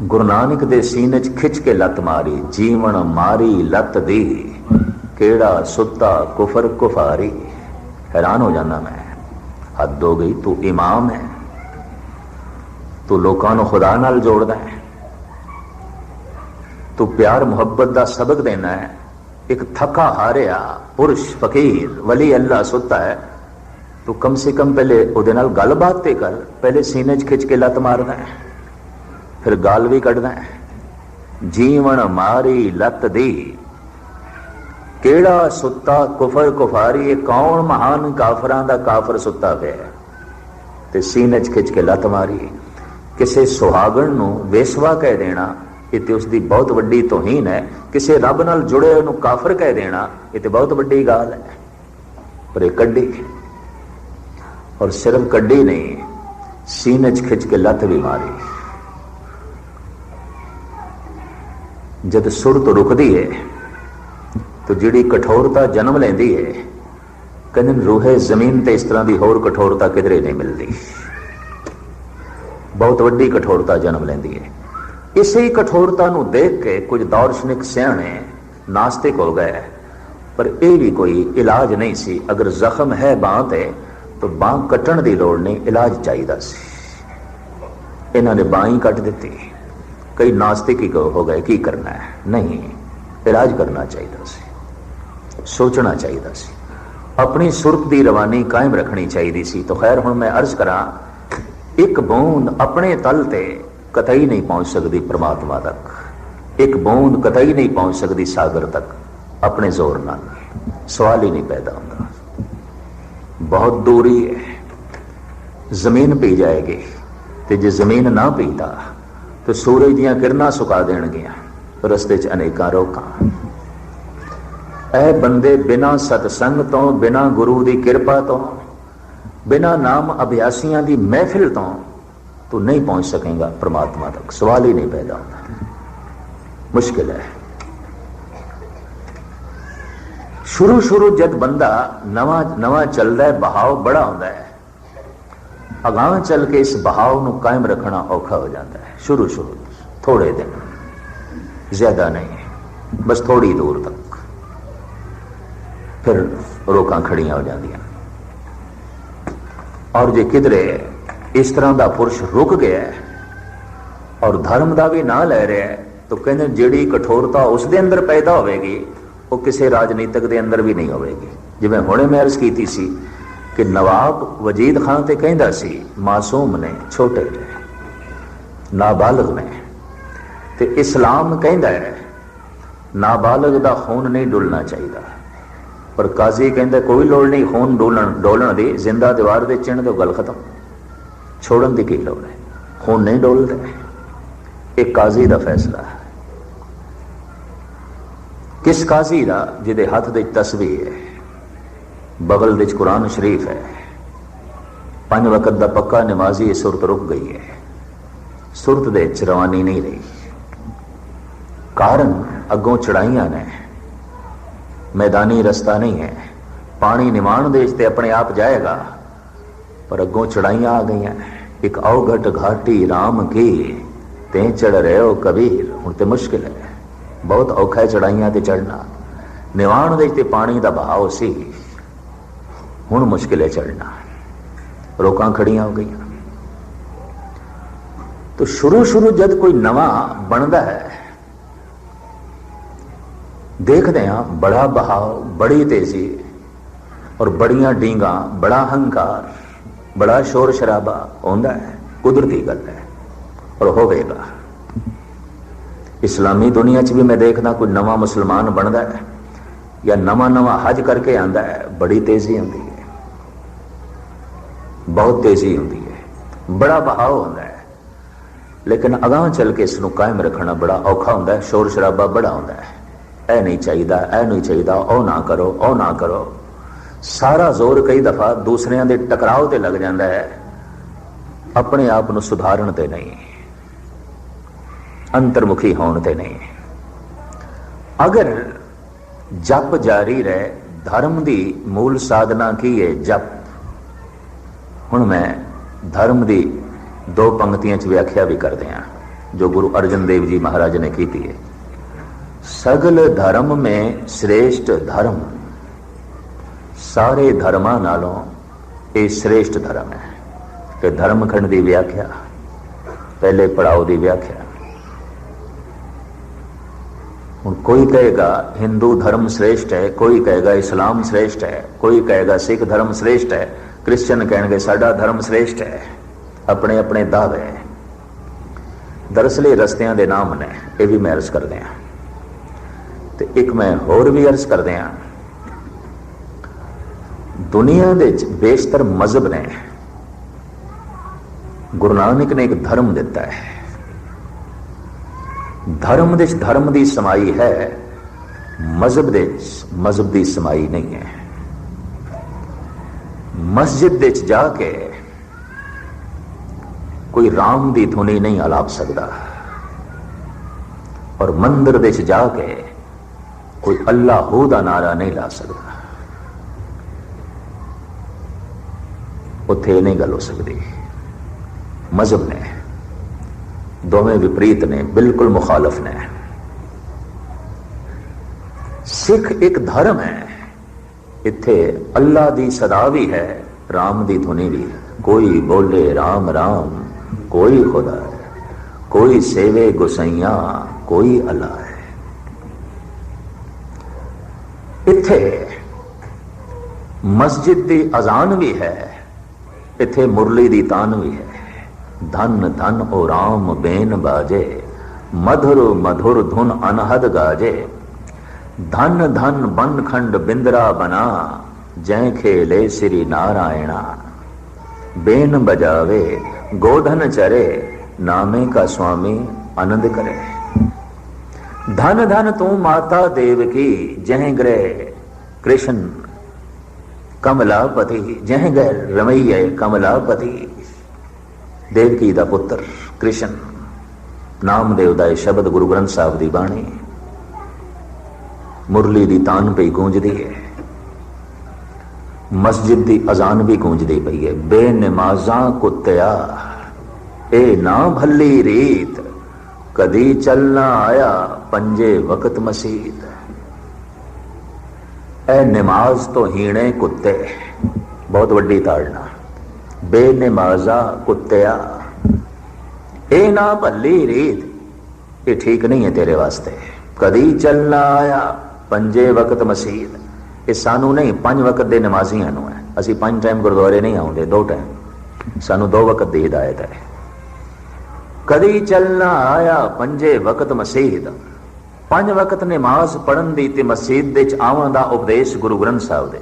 ਗੁਰੂ ਨਾਨਕ ਦੇ ਸੀਨੇ 'ਚ ਖਿੱਚ ਕੇ ਲੱਤ ਮਾਰੀ, ਜੀਵਨ ਮਾਰੀ ਲੱਤ ਦੀ। ਕਿਹੜਾ ਸੁੱਤਾ ਕੁਫਰ ਕੁਫਾਰੀ? ਹੈਰਾਨ ਹੋ ਜਾਂਦਾ ਮੈਂ। ਹੱਦ ਹੋ ਗਈ, ਤੂੰ ਇਮਾਮ ਹੈ। ਤੂੰ ਲੋਕਾਂ ਨੂੰ ਖੁਦਾ ਨਾਲ ਜੋੜਦਾ ਹੈ। ਤੂੰ ਪਿਆਰ ਮੁਹੱਬਤ ਦਾ ਸਬਕ ਦੇਣਾ ਹੈ। ਇੱਕ ਥੱਕਾ ਹਾਰਿਆ ਪੁਰਸ਼ ਫਕੀਰ, ਵਲੀ ਅੱਲਾ ਸੁੱਤਾ ਹੈ। ਤੂੰ ਕਮ ਸੇ ਕਮ ਪਹਿਲੇ ਉਹਦੇ ਨਾਲ ਗੱਲਬਾਤ ਤੇ ਕਰ, ਪਹਿਲੇ ਸੀਨੇ 'ਚ ਖਿੱਚ ਕੇ ਲੱਤ ਮਾਰਦਾ ਹੈ। ਫਿਰ ਗਾਲ ਵੀ ਕੱਢਦਾ ਹੈ। ਜੀਵਨ ਮਾਰੀ ਲੱਤ ਦੀ। ਕਿਹੜਾ ਸੁੱਤਾ ਕੁਫਰ ਕੁਫਾਰੀ ਇਹ ਕੌਣ ਮਹਾਨ ਕਾਫਰਾਂ ਦਾ ਕਾਫਰ ਸੁੱਤਾ ਪਿਆ ਹੈ? ਤੇ ਸੀਨੇ 'ਚ ਖਿੱਚ ਕੇ ਲੱਤ ਮਾਰੀ। ਕਿਸੇ ਸੁਹਾਗਣ ਨੂੰ ਵੇਸਵਾ ਕਹਿ ਦੇਣਾ, ਇਹ ਤੇ ਉਸ ਦੀ ਬਹੁਤ ਵੱਡੀ ਤੋਹੀਨ ਹੈ। ਕਿਸੇ ਰੱਬ ਨਾਲ ਜੁੜੇ ਹੋਏ ਨੂੰ ਕਾਫਰ ਕਹਿ ਦੇਣਾ, ਇਹ ਤੇ ਬਹੁਤ ਵੱਡੀ ਗੱਲ ਹੈ। ਪਰ ਇਹ ਕੱਢੀ। ਔਰ ਸਿਰਫ ਕੱਢੀ ਨਹੀਂ ਸੀਨੇ 'ਚ ਖਿੱਚ ਕੇ ਲੱਤ ਵੀ ਮਾਰੀ। ਜਦ ਸੁਰਤ ਰੁਕਦੀ ਹੈ ਤਾਂ ਜਿਹੜੀ ਕਠੋਰਤਾ ਜਨਮ ਲੈਂਦੀ ਹੈ ਕਹਿੰਦੇ ਰੂਹੇ ਜ਼ਮੀਨ ਤੇ ਇਸ ਤਰ੍ਹਾਂ ਦੀ ਹੋਰ ਕਠੋਰਤਾ ਕਿਧਰੇ ਨਹੀਂ ਮਿਲਦੀ। ਬਹੁਤ ਵੱਡੀ ਕਠੋਰਤਾ ਜਨਮ ਲੈਂਦੀ ਹੈ ਇਸੇ ਕਠੋਰਤਾ ਨੂੰ ਦੇਖ ਕੇ ਕੁਝ ਦਾਰਸ਼ਨਿਕ ਸਿਆਣੇ ਨਾਸਤਿਕ ਹੋ ਗਏ, ਪਰ ਇਹ ਵੀ ਕੋਈ ਇਲਾਜ ਨਹੀਂ ਸੀ। ਅਗਰ ਜ਼ਖਮ ਹੈ ਬਾਹ ਤੇ, ਤਾਂ ਬਾਹ ਕੱਟਣ ਦੀ ਲੋੜ ਨਹੀਂ, ਇਲਾਜ ਚਾਹੀਦਾ ਸੀ। ਇਹਨਾਂ ਨੇ ਬਾਹ ਹੀ ਕੱਟ ਦਿੱਤੀ। ਕਈ ਨਾਸਤਿਕ ਹੀ ਹੋ ਗਏ, ਕੀ ਕਰਨਾ ਹੈ? ਨਹੀਂ, ਇਲਾਜ ਕਰਨਾ ਚਾਹੀਦਾ ਸੀ। ਸੋਚਣਾ ਚਾਹੀਦਾ ਸੀ। ਆਪਣੀ ਸੁਰਤ ਦੀ ਰਵਾਨੀ ਕਾਇਮ ਰੱਖਣੀ ਚਾਹੀਦੀ ਸੀ। ਤਾਂ ਖੈਰ, ਹੁਣ ਮੈਂ ਅਰਜ਼ ਕਰਾਂ, ਇੱਕ ਬੂੰਦ ਆਪਣੇ ਤਲ ਤੇ ਕਤਈ ਨਹੀਂ ਪਹੁੰਚ ਸਕਦੀ ਪ੍ਰਮਾਤਮਾ ਤੱਕ। ਇੱਕ ਬੂੰਦ ਕਤਈ ਨਹੀਂ ਪਹੁੰਚ ਸਕਦੀ ਸਾਗਰ ਤੱਕ। ਆਪਣੇ ਜ਼ੋਰ ਨਾਲ। ਸਵਾਲ ਹੀ ਨਹੀਂ ਪੈਦਾ ਹੁੰਦਾ। ਬਹੁਤ ਦੂਰੀ ਹੈ। ਜ਼ਮੀਨ ਪੀ ਜਾਏਗੀ ਤੇ ਜੇ ਜ਼ਮੀਨ ਨਾ ਪੀਤਾ ਤੇ ਸੂਰਜ ਦੀਆਂ ਕਿਰਨਾਂ ਸੁਕਾ ਦੇਣਗੀਆਂ। ਰਸਤੇ 'ਚ ਅਨੇਕਾਂ ਰੋਕਾਂ। ਇਹ ਬੰਦੇ ਬਿਨਾ ਸਤਸੰਗ ਤੋਂ, ਬਿਨਾ ਗੁਰੂ ਦੀ ਕਿਰਪਾ ਤੋਂ, ਬਿਨਾ ਨਾਮ ਅਭਿਆਸੀਆਂ ਦੀ ਮਹਿਫਿਲ ਤੋਂ ਤੂੰ ਨਹੀਂ ਪਹੁੰਚ ਸਕੇਗਾ ਪ੍ਰਮਾਤਮਾ ਤੱਕ। ਸਵਾਲ ਹੀ ਨਹੀਂ ਪੈਦਾ ਹੁੰਦਾ। ਮੁਸ਼ਕਿਲ ਹੈ। ਸ਼ੁਰੂ ਸ਼ੁਰੂ ਜਦ ਬੰਦਾ ਨਵਾਂ ਨਵਾਂ ਚੱਲਦਾ ਹੈ, ਬਹਾਵ ਬੜਾ ਹੁੰਦਾ ਹੈ। ਅਗਾਂਹ ਚੱਲ ਕੇ ਇਸ ਬਹਾਵ ਨੂੰ ਕਾਇਮ ਰੱਖਣਾ ਔਖਾ ਹੋ ਜਾਂਦਾ ਹੈ। ਸ਼ੁਰੂ ਸ਼ੁਰੂ ਥੋੜੇ ਦਿਨ। ਜ਼ਿਆਦਾ ਨਹੀਂ, ਬਸ ਥੋੜੀ ਦੂਰ ਤੱਕ। ਫਿਰ ਰੋਕਾਂ ਖੜੀਆਂ ਹੋ ਜਾਂਦੀਆਂ। ਔਰ ਜੇ ਕਿਧਰੇ ਇਸ ਤਰ੍ਹਾਂ ਦਾ ਪੁਰਸ਼ ਰੁਕ ਗਿਆ ਹੈ ਔਰ ਧਰਮ ਦਾ ਵੀ ਨਾਂ ਲੈ ਰਿਹਾ ਹੈ, ਤਾਂ ਕਹਿੰਦੇ ਜਿਹੜੀ ਕਠੋਰਤਾ ਉਸ ਦੇ ਅੰਦਰ ਪੈਦਾ ਹੋਵੇਗੀ, ਉਹ ਕਿਸੇ ਰਾਜਨੀਤਿਕ ਦੇ ਅੰਦਰ ਵੀ ਨਹੀਂ ਹੋਵੇਗੀ। ਜਿਵੇਂ ਹੁਣੇ ਮੈਂ ਅਰਜ਼ ਕੀਤੀ ਸੀ ਕਿ ਨਵਾਬ ਵਜੀਦ ਖਾਨ ਤੇ ਕਹਿੰਦਾ ਸੀ, ਮਾਸੂਮ ਨੇ, ਛੋਟੇ ਨੇ, ਨਾਬਾਲਗ ਨੇ। ਤੇ ਇਸਲਾਮ ਕਹਿੰਦਾ ਹੈ, ਨਾਬਾਲਗ ਦਾ ਖੂਨ ਨਹੀਂ ਡੁੱਲਣਾ ਚਾਹੀਦਾ। ਪਰ ਕਾਜ਼ੀ ਕਹਿੰਦਾ, ਕੋਈ ਲੋੜ ਨਹੀਂ, ਖੂਨ ਡੋਲਣ ਡੋਲਣ ਦੀ, ਜ਼ਿੰਦਾ ਦੀਵਾਰ ਦੇ ਚਿਣ ਤੋਂ ਗੱਲ ਖਤਮ। ਛੋੜਨ ਦੀ ਕੀ ਲੋੜ ਹੈ? ਖੂਨ ਨਹੀਂ ਡੋਲਦਾ ਇਹ ਕਾਜ਼ੀ ਦਾ ਫੈਸਲਾ ਹੈ। ਕਿਸ ਕਾਜ਼ੀ ਦਾ, ਜਿਹਦੇ ਹੱਥ ਦੇ ਤਸਵੀਰ ਹੈ? ਬਗਲ ਵਿੱਚ ਕੁਰਾਨ ਸ਼ਰੀਫ ਹੈ ਪੰਜ ਵਕਤ ਦਾ ਪੱਕਾ ਨਮਾਜ਼ੀ ਇਹ ਸੁਰਤ ਰੁਕ ਗਈ ਹੈ ਸੁਰਤ ਦੇ ਵਿੱਚ ਰਵਾਨੀ ਨਹੀਂ ਰਹੀ ਕਾਰਨ ਅੱਗੋਂ ਚੜਾਈਆਂ ਨੇ ਮੈਦਾਨੀ ਰਸਤਾ ਨਹੀਂ ਹੈ ਪਾਣੀ ਨਿਮਾਣ ਦੇ ਤੇ ਆਪਣੇ ਆਪ ਜਾਏਗਾ ਪਰ ਅੱਗੋਂ ਚੜਾਈਆਂ ਆ ਗਈਆਂ ਇੱਕ ਔਗਟ ਘਾਟੀ ਰਾਮ ਕੀ ਤੇ ਚੜ ਰਹੇ ਹੋ ਕਬੀਰ ਹੁਣ ਤੇ ਮੁਸ਼ਕਿਲ ਹੈ ਬਹੁਤ ਔਖਾ ਚੜਾਈਆਂ ਤੇ ਚੜਨਾ ਨਿਵਾਣ ਦੇ ਤੇ ਪਾਣੀ ਦਾ ਬਹਾਵ ਸੀ ਹੁਣ ਮੁਸ਼ਕਿਲ ਹੈ ਚੜਨਾ ਰੋਕਾਂ ਖੜੀਆਂ ਹੋ ਗਈਆਂ ਤਾਂ ਸ਼ੁਰੂ ਸ਼ੁਰੂ ਜਦ ਕੋਈ ਨਵਾਂ ਬਣਦਾ ਹੈ ਦੇਖਦੇ ਹਾਂ ਬੜਾ ਬਹਾਵ ਬੜੀ ਤੇਜ਼ੀ ਔਰ ਬੜੀਆਂ ਡੀਂਗਾ ਬੜਾ ਹੰਕਾਰ ਬੜਾ ਸ਼ੋਰ ਸ਼ਰਾਬਾ ਹੁੰਦਾ ਹੈ ਕੁਦਰਤੀ ਗੱਲ ਹੈ ਔਰ ਹੋਵੇਗਾ ਇਸਲਾਮੀ ਦੁਨੀਆ 'ਚ ਵੀ ਮੈਂ ਦੇਖਦਾ ਕੋਈ ਨਵਾਂ ਮੁਸਲਮਾਨ ਬਣਦਾ ਹੈ ਜਾਂ ਨਵਾਂ ਨਵਾਂ ਹਜ ਕਰਕੇ ਆਂਦਾ ਹੈ ਬੜੀ ਤੇਜ਼ੀ ਹੁੰਦੀ ਹੈ ਬਹੁਤ ਤੇਜ਼ੀ ਹੁੰਦੀ ਹੈ। ਬੜਾ ਬਹਾਵ ਹੁੰਦਾ ਹੈ। ਲੇਕਿਨ ਅਗਾਹ ਚੱਲ ਕੇ ਇਸ ਨੂੰ ਕਾਇਮ ਰੱਖਣਾ ਬੜਾ ਔਖਾ ਹੁੰਦਾ ਹੈ। ਸ਼ੋਰ ਸ਼ਰਾਬਾ ਬੜਾ ਹੁੰਦਾ ਹੈ। ਇਹ ਨਹੀਂ ਚਾਹੀਦਾ, ਇਹ ਨਹੀਂ ਚਾਹੀਦਾ, ਉਹ ਨਾ ਕਰੋ, ਉਹ ਨਾ ਕਰੋ। ਸਾਰਾ ਜ਼ੋਰ ਕਈ ਦਫਾ ਦੂਸਰਿਆਂ ਦੇ ਟਕਰਾਓ ਤੇ ਲੱਗ ਜਾਂਦਾ ਹੈ। ਆਪਣੇ ਆਪ ਨੂੰ ਸੁਧਾਰਨ ਤੇ ਨਹੀਂ। ਅੰਤਰਮੁਖੀ ਹੋਣ ਤੇ ਨਹੀਂ। ਅਗਰ ਜਪ ਜਾਰੀ ਰਹੇ, ਧਰਮ ਦੀ ਮੂਲ ਸਾਧਨਾ ਕੀ ਹੈ? ਜਪ। ہوں میں دھرم دی دو دوکتی ویاخیا بھی کر دیا جو گرو ارجن دیو جی مہاراج نے کی تھی سگل دھرم میں سرشٹ دھرم سارے دھرم نالوں یہ سرشٹ دھرم ہے کہ دھرم کھنڈ کی ویاخیا پہلے پڑاؤ کی ویاخیا ہوں کوئی کہے گا ہندو دھرم سرشٹ ہے کوئی کہے گا اسلام سرشٹ ہے کوئی کہے گا سکھ دھرم سرشٹ ہے ਕ੍ਰਿਸਚੀਅਨ ਕਹਿਣਗੇ ਸਾਡਾ ਧਰਮ ਸ੍ਰੇਸ਼ਟ ਹੈ ਆਪਣੇ ਆਪਣੇ ਦਾਅਵੇ ਦਰਅਸਲ ਇਹ ਰਸਤਿਆਂ ਦੇ ਨਾਮ ਨੇ ਇਹ ਵੀ ਮੈਂ ਅਰਜ਼ ਕਰਦੇ ਆ ਤੇ ਇੱਕ ਮੈਂ ਹੋਰ ਵੀ ਅਰਜ਼ ਕਰਦੇ ਆ ਦੁਨੀਆ ਦੇ ਵਿੱਚ ਬੇਸ਼ਤਰ ਮਜ਼ਹਬ ਨੇ ਗੁਰੂ ਨਾਨਕ ਨੇ ਇੱਕ ਧਰਮ ਦਿੱਤਾ ਹੈ ਧਰਮ ਦੇ ਵਿੱਚ ਧਰਮ ਦੀ ਸਮਾਈ ਹੈ ਮਜ਼ਹਬ ਦੇ ਵਿੱਚ ਮਜ਼ਹਬ ਦੀ ਸਮਾਈ ਨਹੀਂ ਹੈ ਮਸਜਿਦ ਦੇ ਵਿੱਚ ਜਾ ਕੇ ਕੋਈ ਰਾਮ ਦੀ ਧੁਨੀ ਨਹੀਂ ਆਲਾਪ ਸਕਦਾ ਔਰ ਮੰਦਰ ਦੇ ਵਿੱਚ ਜਾ ਕੇ ਕੋਈ ਅੱਲਾਹੂ ਦਾ ਨਾਰਾ ਨਹੀਂ ਲਾ ਸਕਦਾ ਉੱਥੇ ਨਹੀਂ ਗੱਲ ਹੋ ਸਕਦੀ ਮਜ਼ਹਬ ਨੇ ਦੋਵੇਂ ਵਿਪਰੀਤ ਨੇ ਬਿਲਕੁਲ ਮੁਖਾਲਫ ਨੇ ਸਿੱਖ ਇੱਕ ਧਰਮ ਹੈ ਇੱਥੇ ਅੱਲਾ ਦੀ ਸਦਾ ਵੀ ਹੈ, ਰਾਮ ਦੀ ਧੁਨੀ ਵੀ ਕੋਈ ਬੋਲੇ ਰਾਮ ਰਾਮ, ਕੋਈ ਖੁਦਾ ਹੈ। ਕੋਈ ਸੇਵੇ ਗੁਸਈਆਂ, ਕੋਈ ਅੱਲਾ ਹੈ। ਇੱਥੇ ਮਸਜਿਦ ਦੀ ਅਜ਼ਾਨ ਵੀ ਹੈ, ਇੱਥੇ ਮੁਰਲੀ ਦੀ ਤਾਨ ਵੀ ਹੈ। ਧਨ ਧਨ ਓ ਰਾਮ ਬੇਨ ਬਾਜੇ, ਮਧੁਰ ਮਧੁਰ ਧੁਨ ਅਨਹਦ ਗਾਜੇ। ਧਨ ਧਨ ਬਨ ਖੰਡ ਬਿੰਦਰਾ ਬਨਾ ਜੈ ਖੇਲੇ ਸ੍ਰੀ ਨਾਰਾਇਣਾ ਬੇਨ ਬਜਾਵੇ ਗੋਧਨ ਚਰੇ ਨਾਮੇ ਕਾ ਸੁਆਮੀ ਆਨੰਦ ਕਰੇ ਧਨ ਧਨ ਤੂੰ ਮਾਤਾ ਦੇਵਕੀ ਜਹ ਗ੍ਰਹਿ ਕ੍ਰਿਸ਼ਨ ਕਮਲਾਪਤੀ ਜਹ ਗ੍ਰਹਿ ਰਮਈਏ ਕਮਲਾਪਤੀ ਦੇਵਕੀ ਦਾ ਪੁੱਤਰ ਕ੍ਰਿਸ਼ਨ ਨਾਮਦੇਵ ਦਾ ਇਹ ਸ਼ਬਦ ਗੁਰੂ ਗ੍ਰੰਥ ਸਾਹਿਬ ਦੀ ਬਾਣੀ ਮੁਰਲੀ ਦੀ ਤਾਨ ਪਈ ਗੂੰਜਦੀ ਹੈ ਮਸਜਿਦ ਦੀ ਅਜ਼ਾਨ ਵੀ ਗੂੰਜਦੀ ਪਈ ਹੈ ਬੇਨਮਾਜ਼ਾਂ ਕੁੱਤਿਆ ਇਹ ਨਾ ਭੱਲੀ ਰੀਤ ਕਦੀ ਚੱਲਣਾ ਆਇਆ ਪੰਜੇ ਵਕਤ ਮਸੀਦ ਐ ਨਮਾਜ਼ ਤੋਂ ਹੀਣੇ ਕੁੱਤੇ ਬਹੁਤ ਵੱਡੀ ਤਾੜਨਾ ਬੇਨਮਾਜ਼ਾ ਕੁੱਤਿਆ ਇਹ ਨਾ ਭੱਲੀ ਰੀਤ ਇਹ ਠੀਕ ਨਹੀਂ ਹੈ ਤੇਰੇ ਵਾਸਤੇ ਕਦੀ ਚੱਲਣਾ ਆਇਆ ਪੰਜੇ ਵਕਤ ਮਸੀਦ ਇਹ ਸਾਨੂੰ ਨਹੀਂ, ਪੰਜ ਵਕਤ ਦੇ ਨਮਾਜ਼ੀਆਂ ਨੂੰ ਹੈ। ਅਸੀਂ ਪੰਜ ਟਾਈਮ ਗੁਰਦੁਆਰੇ ਨਹੀਂ ਆਉਂਦੇ, ਦੋ ਟਾਈਮ ਸਾਨੂੰ ਦੋ ਵਕਤ ਦੀ ਹਿਦਾਇਤ ਹੈ। ਕਦੀ ਚੱਲਣਾ ਆਇਆ ਪੰਜੇ ਵਕਤ ਮਸੀਦ ਪੰਜ ਵਕਤ ਨਮਾਜ਼ ਪੜਨ ਦੀ ਤੇ ਮਸਜਿਦ ਦੇ ਚ ਆਵਾਂ ਦਾ ਉਪਦੇਸ਼ ਗੁਰੂ ਗ੍ਰੰਥ ਸਾਹਿਬ ਦੇ।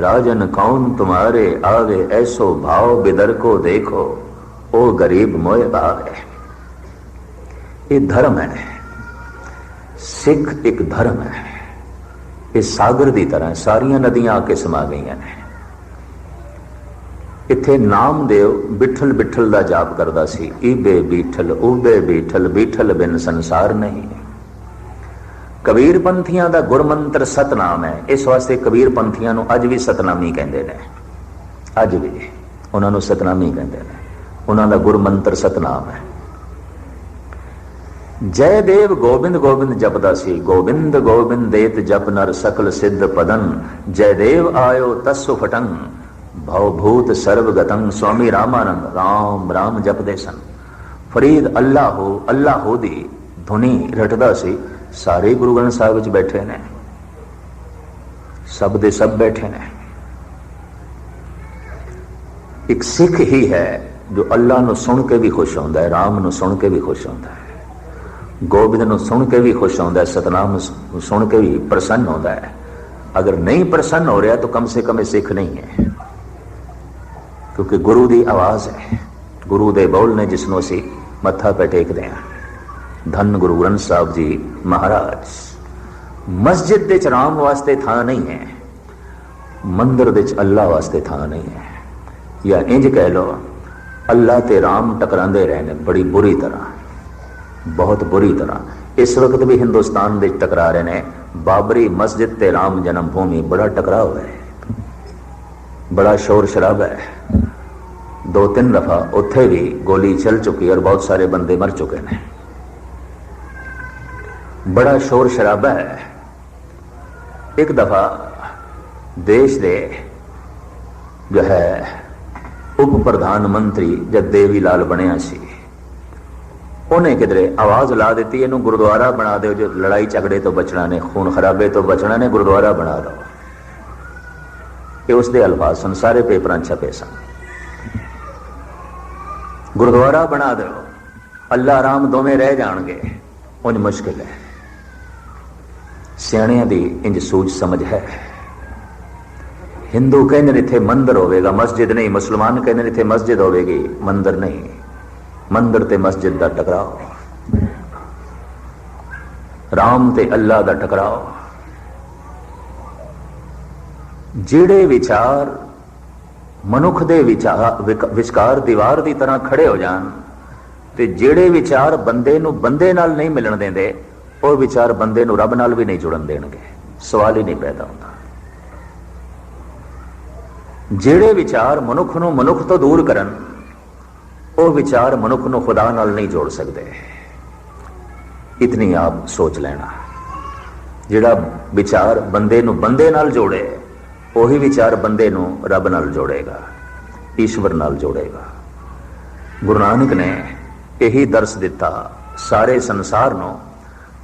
ਰਾਜਨ ਕੌਣ ਤੁਮਾਰੇ? ਆਵੇ ਐਸੋ ਭਾਵ ਬਿਦਰ ਕੋ ਦੇਖੋ, ਉਹ ਗਰੀਬ ਮੋਏ ਭਾਵੇ ਇਹ ਧਰਮ ਹੈ। ਸਿੱਖ ਇੱਕ ਧਰਮ ਹੈ। ਇਹ ਸਾਗਰ ਦੀ ਤਰ੍ਹਾਂ ਸਾਰੀਆਂ ਨਦੀਆਂ ਆ ਕੇ ਸਮਾ ਗਈਆਂ ਨੇ। ਇੱਥੇ ਨਾਮਦੇਵ ਬਿਠਲ ਬਿਠਲ ਦਾ ਜਾਪ ਕਰਦਾ ਸੀ। ਈਬੇ ਬੀਠਲ ਉਬੇ ਬੀਠਲ ਬੀਠਲ ਬਿਨ ਸੰਸਾਰ ਨਹੀਂ। ਕਬੀਰ ਪੰਥੀਆਂ ਦਾ ਗੁਰਮੰਤਰ ਸਤਨਾਮ ਹੈ। ਇਸ ਵਾਸਤੇ ਕਬੀਰ ਪੰਥੀਆਂ ਨੂੰ ਅੱਜ ਵੀ ਸਤਨਾਮੀ ਕਹਿੰਦੇ ਨੇ। ਅੱਜ ਵੀ। ਉਹਨਾਂ ਨੂੰ ਸਤਨਾਮੀ ਕਹਿੰਦੇ ਨੇ। ਉਹਨਾਂ ਦਾ ਗੁਰਮੰਤਰ ਸਤਨਾਮ ਹੈ। ਜੈ ਦੇਵ ਗੋਬਿੰਦ ਗੋਬਿੰਦ ਜਪਦਾ ਸੀ ਗੋਬਿੰਦ ਗੋਬਿੰਦ ਦੇਤ ਜਪ ਨਰ ਸਕਲ ਸਿੱਧ ਪਦਨ ਜੈ ਦੇਵ ਆਇਓ ਤਸੁ ਫਟੰ ਭਉ ਭੂਤ ਸਰਬ ਗਤੰ ਸੁਆਮੀ ਰਾਮਾਨੰਦ ਰਾਮ ਰਾਮ ਜਪਦੇ ਸਨ ਫਰੀਦ ਅੱਲਾ ਹੋ ਅੱਲਾ ਹੋ ਦੀ ਧੁਨੀ ਰਟਦਾ ਸੀ ਸਾਰੇ ਗੁਰੂ ਗ੍ਰੰਥ ਸਾਹਿਬ ਵਿੱਚ ਬੈਠੇ ਨੇ ਸਭ ਦੇ ਸਭ ਬੈਠੇ ਨੇ ਇੱਕ ਸਿੱਖ ਹੀ ਹੈ ਜੋ ਅੱਲਾ ਨੂੰ ਸੁਣ ਕੇ ਵੀ ਖੁਸ਼ ਹੁੰਦਾ ਹੈ ਰਾਮ ਨੂੰ ਸੁਣ ਕੇ ਵੀ ਖੁਸ਼ ਹੁੰਦਾ ਹੈ ਗੋਬਿੰਦ ਨੂੰ ਸੁਣ ਕੇ ਵੀ ਖੁਸ਼ ਹੁੰਦਾ ਹੈ, ਸਤਨਾਮ ਨੂੰ ਸੁਣ ਕੇ ਵੀ ਪ੍ਰਸੰਨ ਹੁੰਦਾ ਹੈ। ਅਗਰ ਨਹੀਂ ਪ੍ਰਸੰਨ ਹੋ ਰਿਹਾ ਤਾਂ ਕਮ ਸੇ ਕਮ ਇਹ ਸਿੱਖ ਨਹੀਂ ਹੈ। ਕਿਉਂਕਿ ਗੁਰੂ ਦੀ ਆਵਾਜ਼ ਹੈ। ਗੁਰੂ ਦੇ ਬੋਲ ਨੇ ਜਿਸ ਨੂੰ ਅਸੀਂ ਮੱਥਾ ਪੇ ਟੇਕਦੇ ਹਾਂ। ਧੰਨ ਗੁਰੂ ਗ੍ਰੰਥ ਸਾਹਿਬ ਜੀ ਮਹਾਰਾਜ। ਮਸਜਿਦ ਦੇ ਚ ਰਾਮ ਵਾਸਤੇ ਥਾਂ ਨਹੀਂ ਹੈ। ਮੰਦਰ ਦੇ ਚ ਅੱਲਾ ਵਾਸਤੇ ਥਾਂ ਨਹੀਂ ਹੈ। ਜਾਂ ਇੰਜ ਕਹਿ ਲੋ ਅੱਲਾ ਤੇ ਰਾਮ ਟਕਰਾਉਂਦੇ ਰਹੇ ਨੇ ਬੜੀ ਬੁਰੀ ਤਰ੍ਹਾਂ। ਬਹੁਤ ਬੁਰੀ ਤਰ੍ਹਾਂ। ਇਸ ਵਕਤ ਵੀ ਹਿੰਦੁਸਤਾਨ ਵਿੱਚ ਟਕਰਾ ਰਹੇ ਨੇ। ਬਾਬਰੀ ਮਸਜਿਦ ਤੇ ਰਾਮ ਜਨਮ ਭੂਮੀ, ਬੜਾ ਟਕਰਾਅ ਹੈ। ਬੜਾ ਸ਼ੋਰ ਸ਼ਰਾਬਾ ਹੈ। ਦੋ ਤਿੰਨ ਦਫਾ ਉੱਥੇ ਵੀ ਗੋਲੀ ਚੱਲ ਚੁੱਕੀ ਔਰ ਬਹੁਤ ਸਾਰੇ ਬੰਦੇ ਮਰ ਚੁੱਕੇ ਨੇ। ਬੜਾ ਸ਼ੋਰ ਸ਼ਰਾਬਾ ਹੈ। ਇੱਕ ਦਫਾ ਦੇਸ਼ ਦੇ ਜੋ ਹੈ ਉਪ ਪ੍ਰਧਾਨ ਮੰਤਰੀ ਜਦ ਦੇਵੀ ਲਾਲ ਬਣਿਆ ਸੀ ਉਹਨੇ ਕਿਧਰੇ ਆਵਾਜ਼ ਲਾ ਦਿੱਤੀ, ਇਹਨੂੰ ਗੁਰਦੁਆਰਾ ਬਣਾ ਦਿਓ, ਜੋ ਲੜਾਈ ਝਗੜੇ ਤੋਂ ਬਚਣਾ ਨੇ, ਖੂਨ ਖਰਾਬੇ ਤੋਂ ਬਚਣਾ ਨੇ, ਗੁਰਦੁਆਰਾ ਬਣਾ ਦਿਓ। ਇਹ ਉਸਦੇ ਅਲਫਾਜ਼ ਸਨ, ਸਾਰੇ ਪੇਪਰਾਂ ਛਪੇ ਸਨ। ਗੁਰਦੁਆਰਾ ਬਣਾ ਦਿਓ, ਅੱਲਾ ਰਾਮ ਦੋਵੇਂ ਰਹਿ ਜਾਣਗੇ, ਉਂਝ ਮੁਸ਼ਕਿਲ ਹੈ। ਸਿਆਣਿਆਂ ਦੀ ਇੰਜ ਸੂਝ ਸਮਝ ਹੈ। ਹਿੰਦੂ ਕਹਿੰਦੇ ਨੇ ਇੱਥੇ ਮੰਦਰ ਹੋਵੇਗਾ, ਮਸਜਿਦ ਨਹੀਂ, ਮੁਸਲਮਾਨ ਕਹਿੰਦੇ ਨੇ ਇੱਥੇ ਮਸਜਿਦ ਹੋਵੇਗੀ, ਮੰਦਰ ਨਹੀਂ। ਮੰਦਰ ਤੇ ਮਸਜਿਦ ਦਾ ਟਕਰਾਓ। ਰਾਮ ਤੇ ਅੱਲਾ ਦਾ ਟਕਰਾਓ। ਜਿਹੜੇ ਵਿਚਾਰ ਮਨੁੱਖ ਦੇ ਵਿਚਾਰ ਵਿਚਕਾਰ ਦੀਵਾਰ ਦੀ ਤਰ੍ਹਾਂ ਖੜੇ ਹੋ ਜਾਣ ਤੇ ਜਿਹੜੇ ਵਿਚਾਰ ਬੰਦੇ ਨੂੰ ਬੰਦੇ ਨਾਲ ਨਹੀਂ ਮਿਲਣ ਦਿੰਦੇ, ਉਹ ਵਿਚਾਰ ਬੰਦੇ ਨੂੰ ਰੱਬ ਨਾਲ ਵੀ ਨਹੀਂ ਜੁੜਨ ਦੇਣਗੇ। ਸਵਾਲ ਹੀ ਨਹੀਂ ਪੈਦਾ ਹੁੰਦਾ। ਜਿਹੜੇ ਵਿਚਾਰ ਮਨੁੱਖ ਨੂੰ ਮਨੁੱਖ ਤੋਂ ਦੂਰ ਕਰਨ ਉਹ ਵਿਚਾਰ ਮਨੁੱਖ ਨੂੰ ਖੁਦਾ ਨਾਲ ਨਹੀਂ ਜੋੜ ਸਕਦੇ। ਇਤਨੀ ਆਪ ਸੋਚ ਲੈਣਾ। ਜਿਹੜਾ ਵਿਚਾਰ ਬੰਦੇ ਨੂੰ ਬੰਦੇ ਨਾਲ ਜੋੜੇ, ਉਹੀ ਵਿਚਾਰ ਬੰਦੇ ਨੂੰ ਰੱਬ ਨਾਲ ਜੋੜੇਗਾ, ਈਸ਼ਵਰ ਨਾਲ ਜੋੜੇਗਾ। ਗੁਰੂ ਨਾਨਕ ਨੇ ਇਹੀ ਦਰਸ ਦਿੱਤਾ, ਸਾਰੇ ਸੰਸਾਰ ਨੂੰ।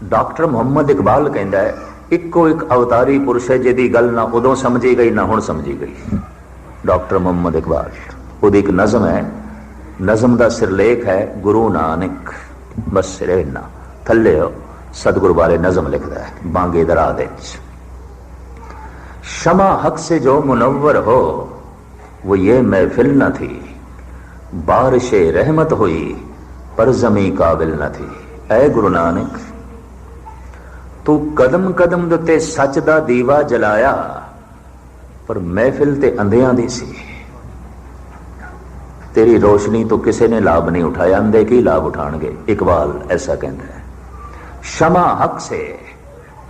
ਡਾਕਟਰ ਮੁਹੰਮਦ ਇਕਬਾਲ ਕਹਿੰਦਾ ਹੈ, ਇੱਕੋ ਇੱਕ ਅਵਤਾਰੀ ਪੁਰਸ਼ ਹੈ ਜਿਹਦੀ ਗੱਲ ਨਾ ਉਦੋਂ ਸਮਝੀ ਗਈ, ਨਾ ਹੁਣ ਸਮਝੀ ਗਈ। ਡਾਕਟਰ ਮੁਹੰਮਦ ਇਕਬਾਲ, ਉਹਦੀ ਇੱਕ ਨਜ਼ਮ ਹੈ ਨਜ਼ਮ ਦਾ ਸਿਰਲੇਖ ਹੈ ਗੁਰੂ ਨਾਨਕ ਬਸ ਸਿਰੇ ਨਾ ਥੱਲੇ ਸਤਿਗੁਰੂ ਬਾਰੇ ਨਜ਼ਮ ਲਿਖਦਾ ਹੈ ਬਾਂਗੇ ਦਰਾ ਦੇ ਵਿੱਚ शमा हक से जो मुनव्वर हो वो ये महफिल न थी बारिश रहमत हुई पर जमी काबिल न थी ऐ गुरु नानक ਤੂੰ ਕਦਮ ਕਦਮ ਦੇ ਉੱਤੇ ਸੱਚ ਦਾ ਦੀਵਾ ਜਲਾਇਆ ਪਰ ਮਹਿਫਿਲ ਤੇ ਅੰਧਿਆਂ ਦੀ ਸੀ ਤੇਰੀ ਰੋਸ਼ਨੀ ਤੋਂ ਕਿਸੇ ਨੇ ਲਾਭ ਨਹੀਂ ਉਠਾਇਆ ਅੰਧੇ ਕੀ ਲਾਭ ਉਠਾਣਗੇ ਇਕਬਾਲ ਐਸਾ ਕਹਿੰਦਾ ਹੈ ਸ਼ਮਾ ਹਕ ਸੇ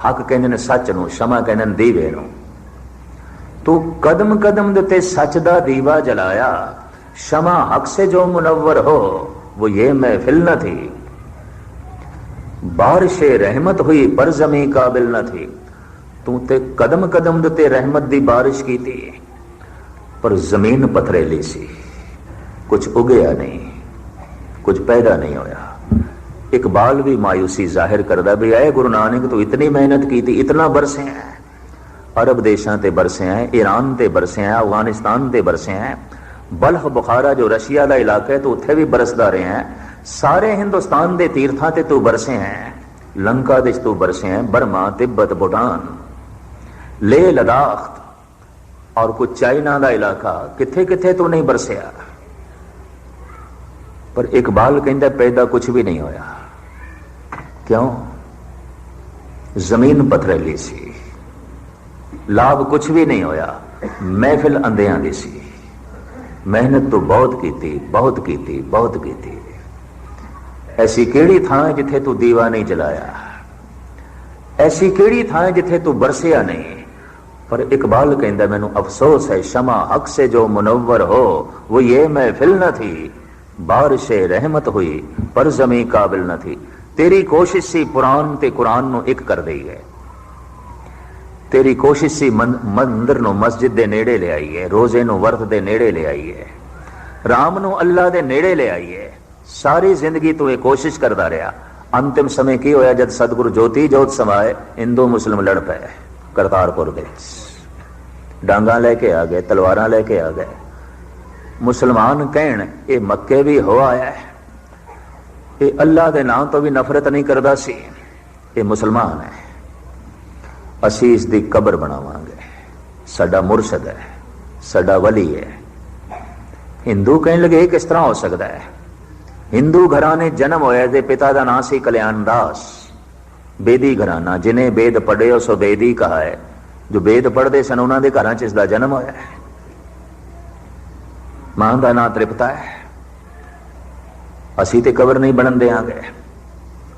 ਹਕ ਕਹਿੰਦੇ ਨੇ ਸੱਚ ਨੂੰ ਸ਼ਮਾ ਕਹਿੰਦੇ ਨੇ ਦੀਵੇ ਨੂੰ ਤੂੰ ਕਦਮ ਕਦਮ ਦੇ ਉੱਤੇ ਸੱਚ ਦਾ ਦੀਵਾ ਜਲਾਇਆ ਸ਼ਮਾ ਹਕ ਸੇ ਜੋ ਮੁਨਵਰ ਹੋ वो ये महफिल न थी ਬਾਰਿਸ਼ ਰਹਿਮਤ ਹੋਈ ਪਰ ਜ਼ਮੀ ਕਾਬਿਲ ਨਾ ਥੀ ਤੂੰ ਤੇ ਕਦਮ ਕਦਮ ਦੇ ਉੱਤੇ ਰਹਿਮਤ ਦੀ ਬਾਰਿਸ਼ ਕੀਤੀ ਪਰ ਜ਼ਮੀਨ ਪਥਰੇਲੀ ਸੀ ਕੁਝ ਉਗਿਆ ਨਹੀਂ ਕੁਝ ਪੈਦਾ ਨਹੀਂ ਹੋਇਆ ਇਕਬਾਲ ਵੀ ਮਾਇੂਸੀ ਜ਼ਾਹਿਰ ਕਰਦਾ ਵੀ ਆਏ ਗੁਰੂ ਨਾਨਕ ਤੂੰ ਇਤਨੀ ਮਿਹਨਤ ਕੀਤੀ ਇਤਨਾ ਬਰਸੇ ਹੈ ਅਰਬ ਦੇਸ਼ਾਂ ਤੇ ਬਰਸੇ ਹੈ ਈਰਾਨ ਤੇ ਬਰਸੇ ਹੈ ਅਫਗਾਨਿਸਤਾਨ ਤੇ ਬਰਸੇ ਹੈ ਬਲਖ ਬੁਖਾਰਾ ਜੋ ਰਸ਼ੀਆ ਦਾ ਇਲਾਕਾ ਹੈ ਤੂੰ ਉੱਥੇ ਵੀ ਬਰਸਦਾ ਰਿਹਾ ਹੈ ਸਾਰੇ ਹਿੰਦੁਸਤਾਨ ਦੇ ਤੀਰਥਾਂ ਤੇ ਤੂੰ ਬਰਸੇ ਹੈ ਲੰਕਾ ਦੇ ਤੂੰ ਬਰਸੇ ਹੈ ਬਰਮਾ ਤਿੱਬਤ ਭੂਟਾਨ ਲੇ ਲਦਾਖ ਔਰ ਕੁਝ ਚਾਈਨਾ ਦਾ ਇਲਾਕਾ ਕਿੱਥੇ ਕਿੱਥੇ ਤੂੰ ਨਹੀਂ ਬਰਸਿਆ ਪਰ ਇਕਬਾਲ ਕਹਿੰਦਾ ਪੈਦਾ ਕੁਝ ਵੀ ਨਹੀਂ ਹੋਇਆ। ਕਿਉਂ? ਜ਼ਮੀਨ ਪਥਰੇਲੀ ਸੀ। ਲਾਭ ਕੁਝ ਵੀ ਨਹੀਂ ਹੋਇਆ। ਮਹਿਫਿਲ ਅੰਧਿਆਂ ਦੀ ਸੀ। ਮਿਹਨਤ ਤੋਂ ਬਹੁਤ ਕੀਤੀ ਬਹੁਤ ਕੀਤੀ ਬਹੁਤ ਕੀਤੀ। ਐਸੀ ਕਿਹੜੀ ਥਾਂ ਜਿੱਥੇ ਤੂੰ ਦੀਵਾ ਨਹੀਂ ਜਲਾਇਆ? ਐਸੀ ਕਿਹੜੀ ਥਾਂ ਜਿੱਥੇ ਤੂੰ ਬਰਸਿਆ ਨਹੀਂ? ਪਰ ਇਕਬਾਲ ਕਹਿੰਦਾ, ਮੈਨੂੰ ਅਫਸੋਸ ਹੈ, ਸ਼ਮਾ ਹਕ ਸੇ ਜੋ ਮੁਨਵਰ ਹੋ ਉਹ ਇਹ ਮਹਿਫਿਲ ਨਾ ਥੀ। ਬਾਰਿਸ਼ ਰਹਿਮਤ ਹੋਈ, ਪਰ ਜ਼ਮੀ ਕਾਬਿਲ न थी ਤੇਰੀ ਕੋਸ਼ਿਸ਼ ਸੀ ਕੁਰਾਨ ਤੇ ਕੁਰਾਨ ਨੂੰ ਇੱਕ ਕਰ ਦੇਈ ਹੈ ਤੇਰੀ ਕੋਸ਼ਿਸ਼ ਸੀ ਮੰਦਰ ਨੂੰ ਮਸਜਿਦ ਦੇ ਨੇੜੇ ਲਿਆਈ ਹੈ ਰੋਜ਼ੇ ਨੂੰ ਵਰਤ ਦੇ ਨੇੜੇ ਲਿਆਈ ਹੈ ਰਾਮ ਨੂੰ ਅੱਲਾ ਦੇ ਨੇੜੇ ਲਿਆਈ ਹੈ ਸਾਰੀ ਜ਼ਿੰਦਗੀ ਤੂੰ ਇਹ ਕੋਸ਼ਿਸ਼ ਕਰਦਾ ਰਿਹਾ। ਅੰਤਿਮ ਸਮੇਂ ਕੀ ਹੋਇਆ ਜਦ ਸਤਿਗੁਰੂ ਜੋਤੀ ਜੋਤ ਸਮਾਏ ਹਿੰਦੂ ਮੁਸਲਮ ਲੜ ਪਏ। ਕਰਤਾਰਪੁਰ ਦੇ ਵਿੱਚ। ਡਾਂਗਾ ਲੈ ਕੇ ਆ ਗਏ, ਤਲਵਾਰਾਂ ਲੈ ਕੇ ਆ ਗਏ। ਮੁਸਲਮਾਨ ਕਹਿਣ, ਇਹ ਮੱਕੇ ਵੀ ਹੋ ਆਇਆ ਹੈ। ਇਹ ਅੱਲਾ ਦੇ ਨਾਮ ਤੋਂ ਵੀ ਨਫ਼ਰਤ ਨਹੀਂ ਕਰਦਾ ਸੀ। ਇਹ ਮੁਸਲਮਾਨ ਹੈ। ਅਸੀਂ ਇਸ ਦੀ ਕਬਰ ਬਣਾਵਾਂਗੇ। ਸਾਡਾ ਮੁਰਸ਼ਦ ਹੈ। ਸਾਡਾ ਵਲੀ ਹੈ। ਹਿੰਦੂ ਕਹਿਣ ਲੱਗੇ ਕਿਸ ਤਰ੍ਹਾਂ ਹੋ ਸਕਦਾ ਹੈ? ਹਿੰਦੂ ਘਰਾਣੇ ਜਨਮ ਹੋਇਆ ਦੇ ਪਿਤਾ ਦਾ ਨਾਂ ਸੀ ਕਲਿਆਣ ਦਾਸ। ਬੇਦੀ ਘਰਾਣਾ, ਜਿਨੇ ਬੇਦ ਪੜ੍ਹੇ, ਉਸ ਬੇਦੀ ਕਹਾ ਹੈ। ਜੋ ਬੇਦ ਪੜ੍ਹਦੇ ਸਨ, ਉਹਨਾਂ ਦੇ ਘਰਾਂ 'ਚ ਇਸ ਦਾ ਜਨਮ ਹੋਇਆ ਹੈ। ਮਾਂ ਦਾ ਨਾਂ ਤ੍ਰਿਪਤਾ ਹੈ। ਅਸੀਂ ਤੇ ਕਬਰ ਨਹੀਂ ਬਣਨ ਦੇਾਂਗੇ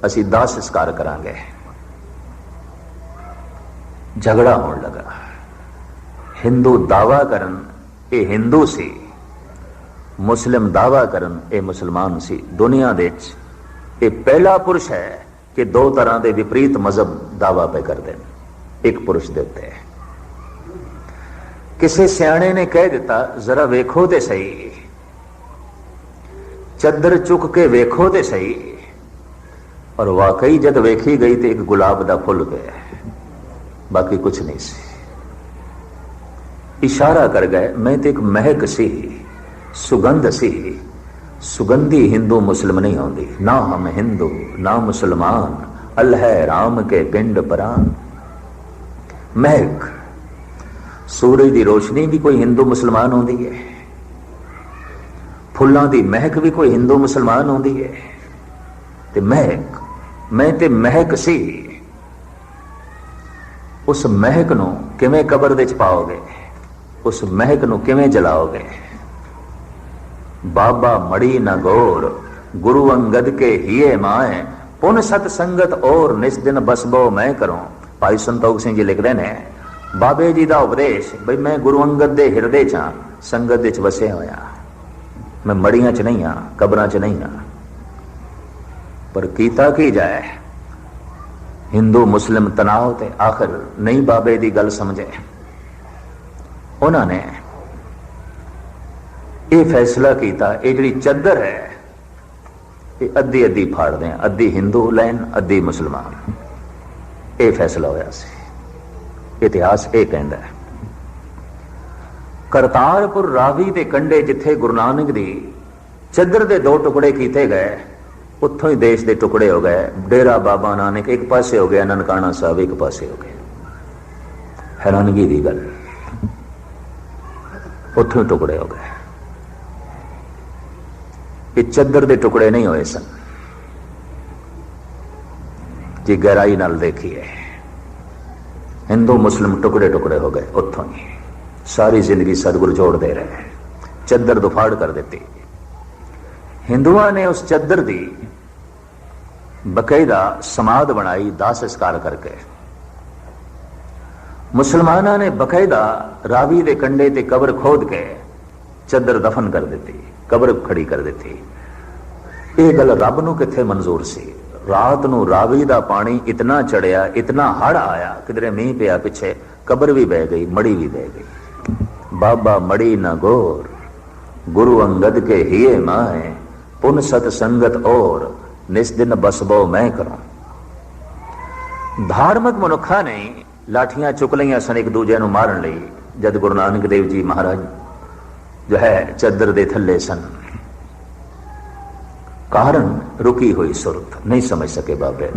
ਅਸੀਂ ਦਾਹ ਸੰਸਕਾਰ ਕਰਾਂਗੇ। ਝਗੜਾ ਹੋਣ ਲੱਗਾ। ਹਿੰਦੂ ਦਾਵਾ ਕਰਨ, ਇਹ ਹਿੰਦੂ ਸੀ। ਮੁਸਲਿਮ ਦਾਵਾ ਕਰਨ, ਇਹ ਮੁਸਲਮਾਨ ਸੀ। ਦੁਨੀਆ ਦੇ ਵਿੱਚ ਇਹ ਪਹਿਲਾ ਪੁਰਸ਼ ਹੈ ਕਿ ਦੋ ਤਰ੍ਹਾਂ ਦੇ ਵਿਪਰੀਤ ਮਜ਼ਹਬ ਦਾਵਾ ਪੇ ਕਰਦੇ ਨੇ। ਇੱਕ ਪੁਰਸ਼ ਦੇ ਉੱਤੇ ਕਿਸੇ ਸਿਆਣੇ ਨੇ ਕਹਿ ਦਿੱਤਾ, ਜ਼ਰਾ ਵੇਖੋ ਤੇ ਸਹੀ। ਚੱਦਰ ਚੁੱਕ ਕੇ ਵੇਖੋ ਤੇ ਸਹੀ। ਔਰ ਵਾਕਈ ਜਦ ਵੇਖੀ ਗਈ ਤੇ ਇੱਕ ਗੁਲਾਬ ਦਾ ਫੁੱਲ ਪਿਆ। ਬਾਕੀ ਕੁਝ ਨਹੀਂ ਸੀ। ਇਸ਼ਾਰਾ ਕਰ ਗਏ, ਮੈਂ ਤੇ ਇੱਕ ਮਹਿਕ ਸੀ, ਸੁਗੰਧ ਸੀ। ਸੁਗੰਧੀ ਹਿੰਦੂ ਮੁਸਲਮ ਨਹੀਂ ਆਉਂਦੀ। ਨਾ ਹਮ ਹਿੰਦੂ, ਨਾ ਮੁਸਲਮਾਨ। ਅਲਹ ਰਾਮ ਕੇ ਪਿੰਡ ਪਰਾਨ। ਮਹਿਕ ਸੂਰਜ ਦੀ ਰੋਸ਼ਨੀ ਵੀ ਕੋਈ ਹਿੰਦੂ ਮੁਸਲਮਾਨ ਹੁੰਦੀ ਹੈ। ਫੁੱਲਾਂ ਦੀ ਮਹਿਕ ਵੀ ਕੋਈ ਹਿੰਦੂ ਮੁਸਲਮਾਨ ਹੁੰਦੀ ਹੈ। ਤੇ ਮਹਿਕ, ਮੈਂ ਤੇ ਮਹਿਕ ਸੀ। ਉਸ ਮਹਿਕ ਨੂੰ ਕਿਵੇਂ ਕਬਰ ਵਿੱਚ ਪਾਓਗੇ? ਉਸ ਮਹਿਕ ਨੂੰ ਕਿਵੇਂ ਜਲਾਓਗੇ? ਬਾਬਾ ਮੜੀ ਨਾ ਗੋਰ, ਗੁਰੂ ਅੰਗਦ ਕੇ ਹੀਏ ਮਾਏ, ਪੁਨ ਸਤ ਸੰਗਤ ਔਰ ਨਿਸ ਦਿਨ ਬਸਬੋ ਮੈਂ ਕਰੂੰ। ਭਾਈ ਸੰਤੋਖ ਸਿੰਘ ਜੀ ਲਿਖਦੇ ਨੇ ਬਾਬੇ ਜੀ ਦਾ ਉਪਦੇਸ਼, ਬਈ ਮੈਂ ਗੁਰੂ ਅੰਗਦ ਦੇ ਹਿਰਦੇ ਚ ਹਾਂ ਸੰਗਤ ਵਿੱਚ ਵਸਿਆ ਹੋਇਆ। ਮੈਂ ਮੜੀਆਂ ਚ ਨਹੀਂ ਆ, ਕਬਰਾਂ ਚ ਨਹੀਂ ਆ। ਪਰ ਕੀਤਾ ਕੀ ਜਾਏ? ਹਿੰਦੂ, ਮੁਸਲਿਮ ਤਣਾਅ ਤੇ ਆਖਰ ਨਹੀਂ ਬਾਬੇ ਦੀ ਗੱਲ ਸਮਝੇ। ਉਹਨਾਂ ਨੇ ਇਹ ਫੈਸਲਾ ਕੀਤਾ, ਇਹ ਜਿਹੜੀ ਚੱਦਰ ਹੈ, ਇਹ ਅੱਧੀ ਅੱਧੀ ਫਾੜਦੇ ਆ, ਅੱਧੀ ਹਿੰਦੂ ਲੈਣ, ਅੱਧੀ ਮੁਸਲਮਾਨ। ਇਹ ਫੈਸਲਾ ਹੋਇਆ ਸੀ। ਇਤਿਹਾਸ ਇਹ ਕਹਿੰਦਾ ਹੈ। ਕਰਤਾਰਪੁਰ ਰਾਵੀ ਦੇ ਕੰਢੇ ਜਿੱਥੇ ਗੁਰੂ ਨਾਨਕ ਦੀ ਚੱਦਰ ਦੇ ਦੋ ਟੁਕੜੇ ਕੀਤੇ ਗਏ, ਉੱਥੋਂ ਹੀ ਦੇਸ਼ ਦੇ ਟੁਕੜੇ ਹੋ ਗਏ। ਡੇਰਾ ਬਾਬਾ ਨਾਨਕ ਇੱਕ ਪਾਸੇ ਹੋ ਗਿਆ, ਨਨਕਾਣਾ ਸਾਹਿਬ ਇੱਕ ਪਾਸੇ ਹੋ ਗਿਆ ਹੈਰਾਨਗੀ ਦੀ ਗੱਲ। ਉੱਥੋਂ ਟੁਕੜੇ ਹੋ ਗਏ। ਇਹ ਚੱਦਰ ਦੇ ਟੁਕੜੇ ਨਹੀਂ ਹੋਏ ਸਨ। ਜੇ ਗਹਿਰਾਈ ਨਾਲ ਦੇਖੀਏ। ਹਿੰਦੂ ਮੁਸਲਮ ਟੁਕੜੇ ਟੁਕੜੇ ਹੋ ਗਏ ਉੱਥੋਂ ਹੀ। ਸਾਰੀ ਜ਼ਿੰਦਗੀ ਸਤਿਗੁਰ ਜੋੜਦੇ ਰਹੇ ਚੱਦਰ ਦੁਫਾੜ ਕਰ ਦਿੱਤੀ। ਹਿੰਦੂਆਂ ਨੇ ਉਸ ਚੱਦਰ ਦੀ ਬਕਾਇਦਾ ਸਮਾਦ ਬਣਾਈ ਦਾਸ ਸੰਸਕਾਰ ਕਰਕੇ। ਮੁਸਲਮਾਨਾਂ ਨੇ ਬਕਾਇਦਾ ਰਾਵੀ ਦੇ ਕੰਢੇ ਤੇ ਕਬਰ ਖੋਦ ਕੇ ਚੱਦਰ ਦਫਨ ਕਰ ਦਿੱਤੀ, ਕਬਰ ਖੜੀ ਕਰ ਦਿੱਤੀ। ਇਹ ਗੱਲ ਰੱਬ ਨੂੰ ਕਿੱਥੇ ਮਨਜ਼ੂਰ ਸੀ? ਰਾਤ ਨੂੰ ਰਾਵੀ ਦਾ ਪਾਣੀ ਇਤਨਾ ਚੜਿਆ, ਇਤਨਾ ਹੜ ਆਇਆ, ਕਿਧਰੇ ਮੀਂਹ ਪਿਆ ਪਿੱਛੇ, ਕਬਰ ਵੀ ਬਹਿ ਗਈ, ਮੜੀ ਵੀ ਬਹਿ ਗਈ। ਬਾਬਾ ਮੜੀ ਨਾ ਗੋਰ, ਗੁਰੂ ਅੰਗਦ ਕੇ ਹੀਏ ਮਾਏ ਪੁਨ ਸਤ ਸੰਗਤ ਔਰ, ਨਿਸ ਦਿਨ ਬਸਬੋ ਮੈਂ ਕਰਾਂ। ਧਾਰਮਿਕ ਮਨੁੱਖਾਂ ਨੇ ਲਾਠੀਆਂ ਚੁੱਕ ਲਈਆਂ ਸਨ ਇੱਕ ਦੂਜੇ ਨੂੰ ਮਾਰਨ ਲਈ, ਜਦ ਗੁਰੂ ਨਾਨਕ ਦੇਵ ਜੀ ਮਹਾਰਾਜ ਜੋ ਹੈ ਚੱਦਰ ਦੇ ਥੱਲੇ ਸਨ। ਕਾਰਨ ਰੁਕੀ ਹੋਈ ਸੁਰਤ ਨਹੀਂ ਸਮਝ ਸਕੇ ਬਾਬੇ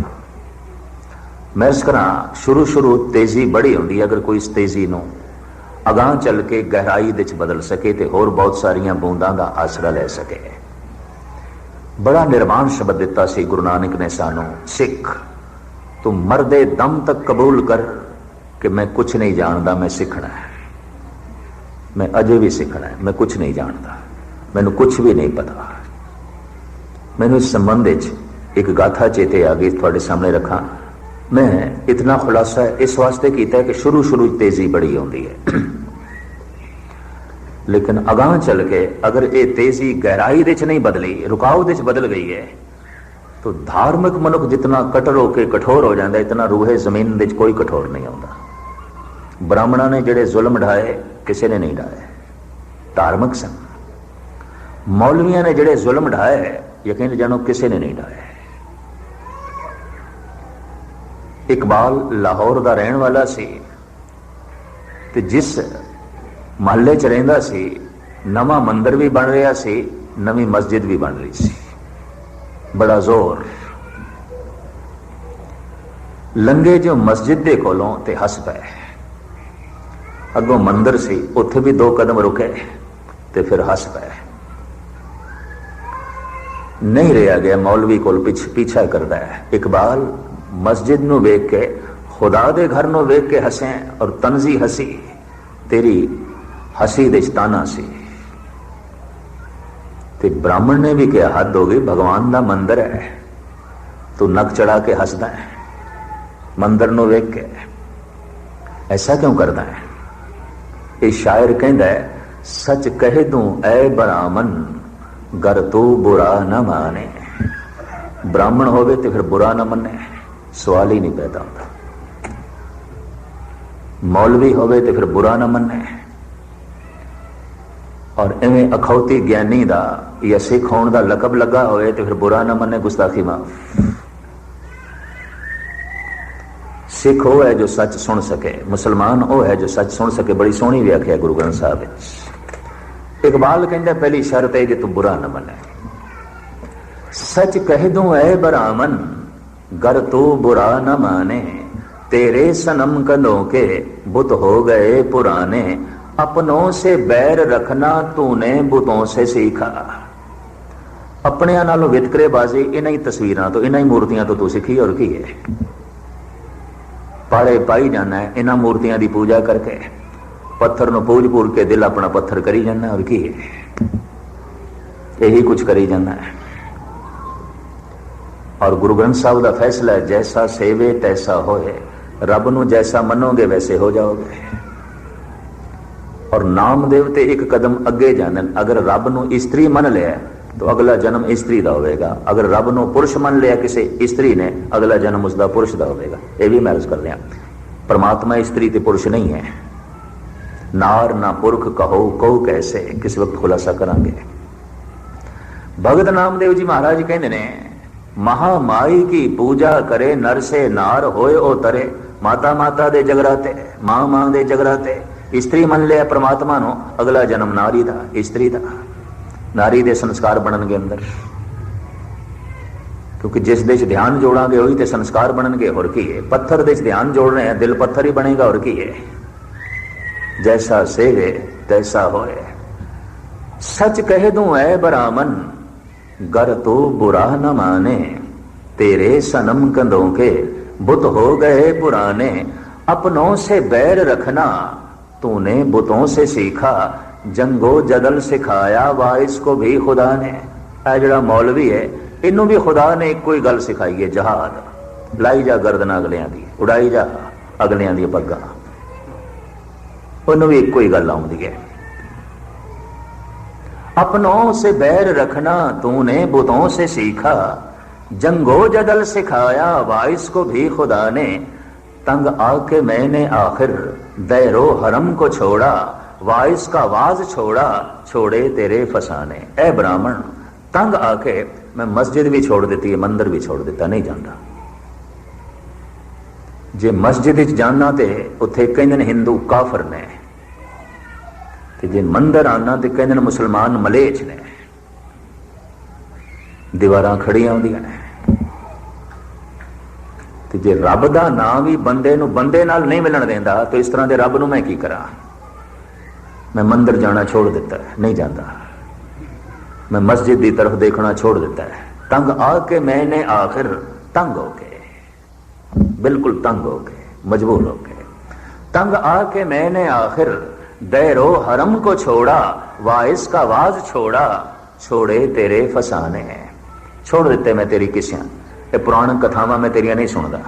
ਮੈਂ ਇਸ ਕਰਾਂ ਸ਼ੁਰੂ ਸ਼ੁਰੂ ਤੇਜ਼ੀ ਬੜੀ ਹੁੰਦੀ ਅਗਰ ਕੋਈ ਇਸ ਤੇਜ਼ੀ ਨੂੰ ਅਗਾਹ ਚੱਲ ਕੇ ਗਹਿਰਾਈ ਵਿੱਚ ਬਦਲ ਸਕੇ ਤੇ ਹੋਰ ਬਹੁਤ ਸਾਰੀਆਂ ਬੂੰਦਾਂ ਦਾ ਆਸਰਾ ਲੈ ਸਕੇ ਬੜਾ ਨਿਰਮਾਣ ਸ਼ਬਦ ਦਿੱਤਾ ਸੀ ਗੁਰੂ ਨਾਨਕ ਨੇ ਸਾਨੂੰ ਸਿੱਖ ਤੂੰ ਮਰਦੇ ਦਮ ਤੱਕ ਕਬੂਲ ਕਰ ਕਿ ਮੈਂ ਕੁਝ ਨਹੀਂ ਜਾਣਦਾ ਮੈਂ ਸਿੱਖਣਾ ਹੈ ਮੈਂ ਅਜੇ ਵੀ ਸਿੱਖਣਾ ਹੈ ਮੈਂ ਕੁਝ ਨਹੀਂ ਜਾਣਦਾ ਮੈਨੂੰ ਕੁਝ ਵੀ ਨਹੀਂ ਪਤਾ ਮੈਨੂੰ ਇਸ ਸੰਬੰਧ ਵਿੱਚ ਇੱਕ ਗਾਥਾ ਚੇਤੇ ਆ ਗਈ ਤੁਹਾਡੇ ਸਾਹਮਣੇ ਰੱਖਾਂ। ਮੈਂ ਇਤਨਾ ਖੁਲਾਸਾ ਇਸ ਵਾਸਤੇ ਕੀਤਾ ਕਿ ਸ਼ੁਰੂ ਸ਼ੁਰੂ ਤੇਜ਼ੀ ਬੜੀ ਆਉਂਦੀ ਹੈ। ਲੇਕਿਨ ਅਗਾਹ ਚੱਲ ਕੇ ਅਗਰ ਇਹ ਤੇਜ਼ੀ ਗਹਿਰਾਈ ਦੇ ਚ ਨਹੀਂ ਬਦਲੀ ਰੁਕਾਵ ਦੇ ਚ ਬਦਲ ਗਈ ਹੈ, ਤਾਂ ਧਾਰਮਿਕ ਮਨੁੱਖ ਜਿੰਨਾ ਕਟਰ ਹੋ ਕੇ ਕਠੋਰ ਹੋ ਜਾਂਦਾ, ਇਤਨਾ ਰੂਹੇ ਜ਼ਮੀਨ ਦੇ ਚ ਕੋਈ ਕਠੋਰ ਨਹੀਂ ਆਉਂਦਾ। ਬ੍ਰਾਹਮਣਾਂ ਨੇ ਜਿਹੜੇ ਜ਼ੁਲਮ ਢਾਏ, ਕਿਸੇ ਨੇ ਨਹੀਂ ਢਾਏ। ਧਾਰਮਿਕ ਸਨ ਮੌਲਵੀਆਂ ਨੇ ਜਿਹੜੇ ਜ਼ੁਲਮ ਢਾਏ ਯਕੀਨ ਜਾਣੋ ਕਿਸੇ ਨੇ ਨਹੀਂ ਡਾਇਆ ਇਕਬਾਲ ਲਾਹੌਰ ਦਾ ਰਹਿਣ ਵਾਲਾ ਸੀ ਤੇ ਜਿਸ ਮਹੱਲੇ 'ਚ ਰਹਿੰਦਾ ਸੀ, ਨਵਾਂ ਮੰਦਿਰ ਵੀ ਬਣ ਰਿਹਾ ਸੀ, ਨਵੀਂ ਮਸਜਿਦ ਵੀ ਬਣ ਰਹੀ ਸੀ। ਬੜਾ ਜ਼ੋਰ। ਲੰਗੇ ਜੋ ਮਸਜਿਦ ਦੇ ਕੋਲੋਂ ਤੇ ਹੱਸ ਪਏ। ਅੱਗੋਂ ਮੰਦਿਰ ਸੀ, ਉੱਥੇ ਵੀ ਦੋ ਕਦਮ ਰੁਕੇ ਤੇ ਫਿਰ ਹੱਸ ਪਏ। ਨਹੀਂ ਰਿਹਾ ਗਿਆ। ਮੌਲਵੀ ਕੋਲ ਪਿੱਛ ਪਿੱਛਾ ਕਰਦਾ ਹੈ। ਇਕਬਾਲ ਮਸਜਿਦ ਨੂੰ ਵੇਖ ਕੇ, ਖੁਦਾ ਦੇ ਘਰ ਨੂੰ ਵੇਖ ਕੇ ਹੱਸੇ ਔਰ ਤਨਜ਼ੀ ਹਸੀ। ਤੇਰੀ ਹਸੀ ਦੇ ਸਤਾਨਾ ਸੀ। ਤੇ ਬ੍ਰਾਹਮਣ ਨੇ ਵੀ ਕਿਹਾ, ਹੱਦ ਹੋ ਗਈ, ਭਗਵਾਨ ਦਾ ਮੰਦਰ ਹੈ। ਤੂੰ ਨੱਕ ਚੜਾ ਕੇ ਹੱਸਦਾ ਹੈ। ਮੰਦਰ ਨੂੰ ਵੇਖ ਕੇ। ਐਸਾ ਕਿਉਂ ਕਰਦਾ ਹੈ? ਇਹ ਸ਼ਾਇਰ ਕਹਿੰਦਾ ਹੈ, ਸੱਚ ਕਹਿ ਦੂੰ, ਐ ਬ੍ਰਾਹਮਣ ਗਰ ਤੂੰ ਬੁਰਾ ਨਾ ਮਾਨੇ ਬ੍ਰਾਹਮਣ ਹੋਵੇ ਤੇ ਫਿਰ ਬੁਰਾ ਨਾ ਮੰਨੇ ਸਵਾਲ ਹੀ ਨਹੀਂ ਪੈਦਾ ਹੁੰਦਾ ਮੌਲਵੀ ਹੋਵੇ ਤੇ ਫਿਰ ਬੁਰਾ ਨਾ ਮੰਨੇ ਔਰ ਐਵੇਂ ਅਖੌਤੀ ਗਿਆਨੀ ਦਾ ਜਾਂ ਸਿੱਖ ਹੋਣ ਦਾ ਲਕਬ ਲੱਗਾ ਹੋਵੇ ਤੇ ਫਿਰ ਬੁਰਾ ਨਾ ਮੰਨੇ ਗੁਸਤਾਖੀ ਮਾਫ ਸਿੱਖ ਉਹ ਹੈ ਜੋ ਸੱਚ ਸੁਣ ਸਕੇ ਮੁਸਲਮਾਨ ਉਹ ਹੈ ਜੋ ਸੱਚ ਸੁਣ ਸਕੇ ਬੜੀ ਸੋਹਣੀ ਵਿਆਖਿਆ ਗੁਰੂ ਗ੍ਰੰਥ ਸਾਹਿਬ ਵਿੱਚ اقبال کہندا پہلی شرط ہے کہ تو برا نہ منے سچ کہہ دوں اے برامن، گر تو برا نہ مانے۔ تیرے سنم کنوں کے بت ہو گئے پرانے۔ اپنوں سے بیر رکھنا تو نے بتوں سے سیکھا۔ اپنے نالوں وتکرے بازی انہیں ہی تصویراں تو انہاں ہی مورتیاں تو تو سیکھی، اور کی ہے؟ پاڑے پائی جانا ہے، انہاں مورتیاں دی پوجا کر کے۔ ਪੱਥਰ ਨੂੰ ਪੂਜ ਪੂਜ ਕੇ ਦਿਲ ਆਪਣਾ ਪੱਥਰ ਕਰੀ ਜਾਂਦਾ ਔਰ ਕੀ ਇਹੀ ਕੁਝ ਕਰੀ ਜਾਂਦਾ ਹੈ। ਔਰ ਗੁਰੂ ਗ੍ਰੰਥ ਸਾਹਿਬ ਦਾ ਫੈਸਲਾ ਜੈਸਾ ਸੇਵੇ ਤੈਸਾ ਹੋਏ। ਰੱਬ ਨੂੰ ਜੈਸਾ ਮੰਨੋਗੇ, ਵੈਸੇ ਹੋ ਜਾਓਗੇ। ਔਰ ਨਾਮਦੇਵ ਤੇ ਇੱਕ ਕਦਮ ਅੱਗੇ ਜਾਣਨ, ਅਗਰ ਰੱਬ ਨੂੰ ਇਸਤਰੀ ਮੰਨ ਲਿਆ, ਤਾਂ ਅਗਲਾ ਜਨਮ ਇਸਤਰੀ ਦਾ ਹੋਵੇਗਾ। ਅਗਰ ਰੱਬ ਨੂੰ ਪੁਰਸ਼ ਮੰਨ ਲਿਆ ਕਿਸੇ ਇਸਤਰੀ ਨੇ, ਅਗਲਾ ਜਨਮ ਉਸ ਦਾ ਪੁਰਸ਼ ਦਾ ਹੋਵੇਗਾ। ਇਹ ਵੀ ਮੈਂ ਅਰਜ਼ ਕਰ ਰਿਹਾ। ਪਰਮਾਤਮਾ ਇਸਤਰੀ ਤੇ ਪੁਰਸ਼ ਨਹੀਂ ਹੈ। ਨਾਰ ਨਾ ਪੁਰਖ ਕਹੋ ਕਹੋ ਕੈਸੇ? ਕਿਸ ਵਕਤ ਖੁਲਾਸਾ ਕਰਾਂਗੇ? ਭਗਤ ਨਾਮਦੇਵ ਜੀ ਮਹਾਰਾਜ ਕਹਿੰਦੇ ਨੇ ਮਹਾ ਮਾਈ ਕੀ ਪੂਜਾ ਕਰੇ ਨਰ ਸੇ ਨਾਰ ਹੋਏ ਉਹ ਤਰੇ। ਮਾਤਾ ਮਾਤਾ ਦੇ ਜਗਰਾਤੇ, ਮਾਂ ਮਾਂ ਦੇ ਜਗਰਾਤੇ। ਇਸਤਰੀ ਮੰਨ ਲਿਆ ਪ੍ਰਮਾਤਮਾ ਨੂੰ, ਅਗਲਾ ਜਨਮ ਨਾਰੀ ਦਾ, ਇਸਤਰੀ ਦਾ। ਨਾਰੀ ਦੇ ਸੰਸਕਾਰ ਬਣਨਗੇ ਅੰਦਰ। ਕਿਉਂਕਿ ਜਿਸ ਦੇ ਚ ਧਿਆਨ ਜੋੜਾਂਗੇ, ਉਹੀ ਤੇ ਸੰਸਕਾਰ ਬਣਨਗੇ, ਹੋਰ ਕੀ ਹੈ? ਪੱਥਰ ਦੇ ਚ ਧਿਆਨ ਜੋੜ ਰਹੇ ਆ ਦਿਲ ਪੱਥਰ ਹੀ ਬਣੇਗਾ, ਹੋਰ ਕੀ ਹੈ? جیسا سیوے تیسا ہوئے۔ سچ کہہ دوں اے برامن گر تو برا نہ مانے۔ تیرے سنم کندوں کے بت ہو گئے پرانے۔ اپنوں سے بیر رکھنا تو نے بتوں سے سیکھا۔ جنگو جدل سکھایا وائس کو بھی خدا نے۔ اے جڑا مولوی ہے، انہوں بھی خدا نے ایک کوئی گل سکھائی ہے، جہاد۔ لائی جا گردنا اگلیاں دی، اڑائی جا اگلیاں دی پگاں ਉਹਨੂੰ ਵੀ ਇੱਕੋ ਹੀ ਗੱਲ ਆਉਂਦੀ ਹੈ अपनों से बैर रखना तूने बुतों से सीखा जंगो जदल सिखाया वाइस को भी खुदा ने तंग आके मैंने आखिर दैरो हरम को छोड़ा वाइस का वाज छोड़ा छोड़े तेरे फसाने ए ब्राह्मण तंग आके मैं मस्जिद भी छोड़ देती है मंदिर भी छोड़ देता नहीं जाता जे मस्जिद जाना ते उत्थे कहते हिंदू काफर ने ਤੇ ਜੇ ਮੰਦਰ ਆਣਾ ਤੇ ਕਹਿੰਦੇ ਨੇ ਮੁਸਲਮਾਨ ਮਲੇਚ ਨੇ, ਦੀਵਾਰਾਂ ਖੜੀਆਂ ਹੁੰਦੀਆਂ ਨੇ, ਤੇ ਜੇ ਰੱਬ ਦਾ ਨਾਮ ਵੀ ਬੰਦੇ ਨੂੰ ਬੰਦੇ ਨਾਲ ਨਹੀਂ ਮਿਲਣ ਦਿੰਦਾ, ਤਾਂ ਇਸ ਤਰ੍ਹਾਂ ਦੇ ਰੱਬ ਨੂੰ ਮੈਂ ਕੀ ਕਰਾਂ? ਮੈਂ ਮੰਦਰ ਜਾਣਾ ਛੋੜ ਦਿੱਤਾ, ਨਹੀਂ ਜਾਂਦਾ। ਮੈਂ ਮਸਜਿਦ ਦੀ ਤਰਫ ਦੇਖਣਾ ਛੋੜ ਦਿੱਤਾ। ਹੈ ਤੰਗ ਆ ਕੇ ਮੈਨੇ ਆਖਿਰ ਤੰਗ ਹੋ ਗਏ। ਬਿਲਕੁਲ ਤੰਗ ਹੋ ਗਏ, ਮਜਬੂਰ ਹੋ ਗਏ। ਤੰਗ ਆ ਕੇ ਮੈਨੇ ਆਖਿਰ दैरो हरम को छोड़ा वाइस का वाज छोड़ा छोड़े तेरे फसाने छोड़ ਦਿੱਤੇ ਮੈਂ ਤੇਰੀ ਕਿਸਿਆਂ ਇਹ ਪੁਰਾਣ ਕਥਾਵਾਂ ਮੈਂ ਤੇਰੀਆਂ ਨਹੀਂ ਸੁਣਦਾ